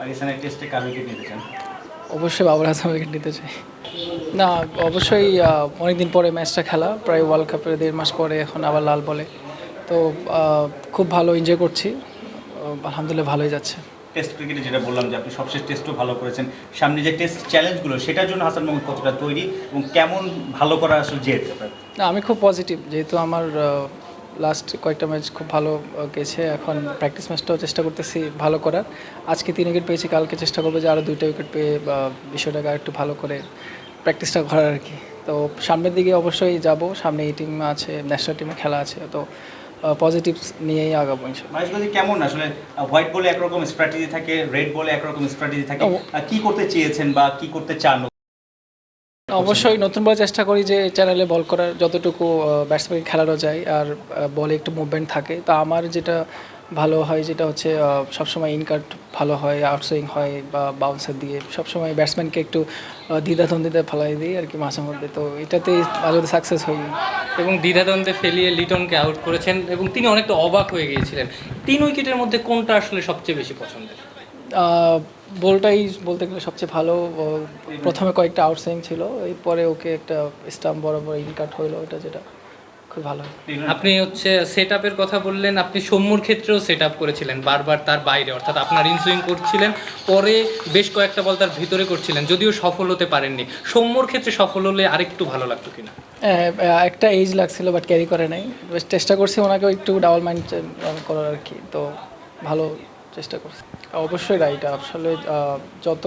পাকিস্তানের টেস্টে কার নিতে চান? অবশ্যই বাবর আজম উইকেট নিতে চাই। না অবশ্যই অনেক দিন পরে ম্যাচটা খেলা প্রায় ওয়ার্ল্ড কাপের দেড় মাস পরে এখন আবার লাল বলে। তো খুব ভালো এনজয় করছি। আলহামদুলিল্লাহ ভালোই যাচ্ছে। টেস্ট ক্রিকেটে যেটা বললাম যে আপনি সবশেষ টেস্টও ভালো করেছেন সামনে যে টেস্ট চ্যালেঞ্জগুলো সেটার জন্য হাসান মাহমুদ কতটা তৈরি এবং কেমন ভালো করা আসলে জেদ না আমি খুব পজিটিভ যেহেতু আমার লাস্ট কয়েকটা ম্যাচ খুব ভালো গেছে। এখন প্র্যাকটিস ম্যাচটাও চেষ্টা করতেছি ভালো করার। আজকে তিন উইকেট পেয়েছি কালকে চেষ্টা করব যে আরও দুইটা উইকেট পেয়ে বা বিষয়টাকে আরেকটু ভালো করে প্র্যাকটিসটা করার আর কি তো সামনের দিকে অবশ্যই যাব। সামনে এই টিম আছে ন্যাশনাল টিমে খেলা আছে তো পজিটিভস নিয়েই আগাবো কেমন আসলে হোয়াইট বলে একরকম স্ট্র্যাটেজি থাকে রেড বলে একরকম স্ট্র্যাটেজি থাকে। কি করতে চেয়েছেন বা কি করতে চান? অবশ্যই। নতুন বল চেষ্টা করি যে চ্যানেলে বল করার যতটুকু ব্যাটসম্যানকে খেলানো যায় আর বলে একটু মুভমেন্ট থাকে। তা আমার যেটা ভালো হয় যেটা হচ্ছে সবসময় ইনকাট ভালো হয় আউটসুইং হয় বা বাউন্সার দিয়ে। সবসময় ব্যাটসম্যানকে একটু দ্বিধাদ্বন্দ্বিতে ফেলাই দিই আর কি মাঝে মধ্যে। তো এটাতেই মধ্যে সাকসেস হই এবং দ্বিধাদ্বন্দ্বে ফেলিয়ে লিটনকে আউট করেছেন এবং তিনি অনেকটা অবাক হয়ে গিয়েছিলেন। তিন উইকেটের মধ্যে কোনটা আসলে সবচেয়ে বেশি পছন্দের? বলটাই বলতে গেলে সবচেয়ে ভালো প্রথমে কয়েকটা আউটসুইং ছিল এরপরে ওকে একটা স্টাম্প বরাবর ইনকাট হইল ওটা যেটা খুব ভালো। আপনি হচ্ছে সেট আপের কথা বললেন আপনি সৌম্যর ক্ষেত্রেও সেট আপ করেছিলেন বারবার তার বাইরে অর্থাৎ আপনার ইনসুইং করছিলেন পরে বেশ কয়েকটা বল তার ভিতরে করছিলেন যদিও সফল হতে পারেননি। সৌম্যর ক্ষেত্রে সফল হলে আরেকটু ভালো লাগতো কিনা? হ্যাঁ, একটা এজ লাগছিল বাট ক্যারি করে নাই। চেষ্টা করছি ওনাকে একটু ডাবল মাইন্ড করার আর কি তো ভালো চেষ্টা করছি। অবশ্যই রাইট আসলে যত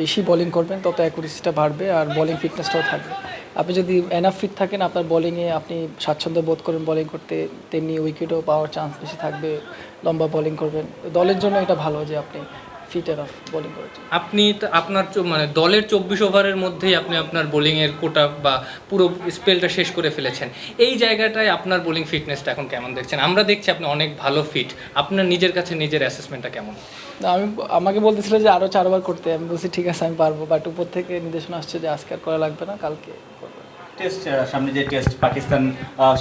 বেশি বলিং করবেন, তত অ্যাকুরেসিটা বাড়বে আর বোলিং ফিটনেসটাও থাকবে। আপনি যদি এনাফ ফিট থাকেন, আপনার বলিংয়ে আপনি স্বাচ্ছন্দ্য বোধ করেন বলিং করতে, তেমনি উইকেটও পাওয়ার চান্স বেশি থাকবে, লম্বা বলিং করবেন। দলের জন্য এটা ভালো যে আপনি ফিট এনাফ বোলিং করেছেন আপনি তা- আপনার মানে দলের চব্বিশ ওভারের মধ্যেই আপনি আপনার বোলিংয়ের কোটা বা পুরো স্পেলটা শেষ করে ফেলেছেন। এই জায়গাটায় আপনার বোলিং ফিটনেসটা এখন কেমন দেখছেন? আমরা দেখছি আপনি অনেক ভালো ফিট আপনার নিজের কাছে নিজের অ্যাসেসমেন্টটা কেমন? আমি আমাকে বলতেছিল যে আরও চারবার করতে। আমি বলছি ঠিক আছে আমি পারব। বাট উপর থেকে নির্দেশনা আসছে যে আজকে আর করা লাগবে না কালকে টেস্ট সামনে যে টেস্ট পাকিস্তান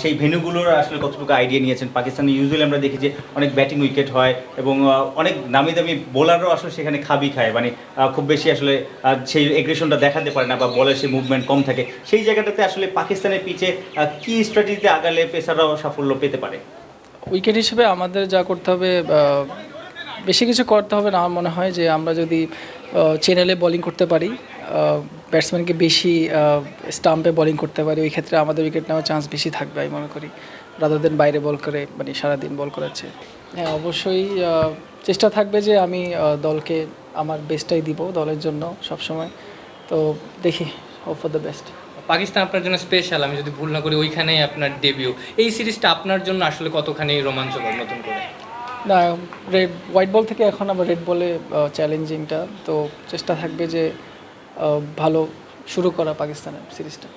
সেই ভেন্যুগুলোর আসলে কতটুকু আইডিয়া নিয়েছেন? পাকিস্তানে ইউজুয়ালি আমরা দেখি যে অনেক ব্যাটিং উইকেট হয় এবং অনেক নামি দামি বোলারও আসলে সেখানে খাবি খায়। মানে খুব বেশি আসলে সেই এগ্রেশনটা দেখাতে পারে না বা বলের সেই মুভমেন্ট কম থাকে। সেই জায়গাটাতে আসলে পাকিস্তানের পিচে কি স্ট্র্যাটেজিতে আগালে পেসাররাও সাফল্য পেতে পারে? উইকেট হিসেবে আমাদের যা করতে হবে বেশি কিছু করতে হবে না আমার মনে হয় যে আমরা যদি চ্যানেলে বোলিং করতে পারি ব্যাটসম্যানকে বেশি স্টাম্পে বোলিং করতে পারি ওই ক্ষেত্রে আমাদের উইকেট নেওয়ার চান্স বেশি থাকবে আমি মনে করি রাদার দেন বাইরে বল করে মানে সারাদিন বল করাচ্ছে হ্যাঁ অবশ্যই চেষ্টা থাকবে যে আমি দলকে আমার বেস্টটাই দিব দলের জন্য সবসময়। তো দেখি hope for the best Pakistan আপনার জন্য স্পেশাল আমি যদি ভুল না করি ওইখানেই আপনার ডেবিউ এই সিরিজটা আপনার জন্য আসলে কতখানি রোমাঞ্চকর নতুন করে? না রেড হোয়াইট বল থেকে এখন আবার রেড বলে চ্যালেঞ্জিংটা তো চেষ্টা থাকবে যে ভালো শুরু করা পাকিস্তানের সিরিজটা।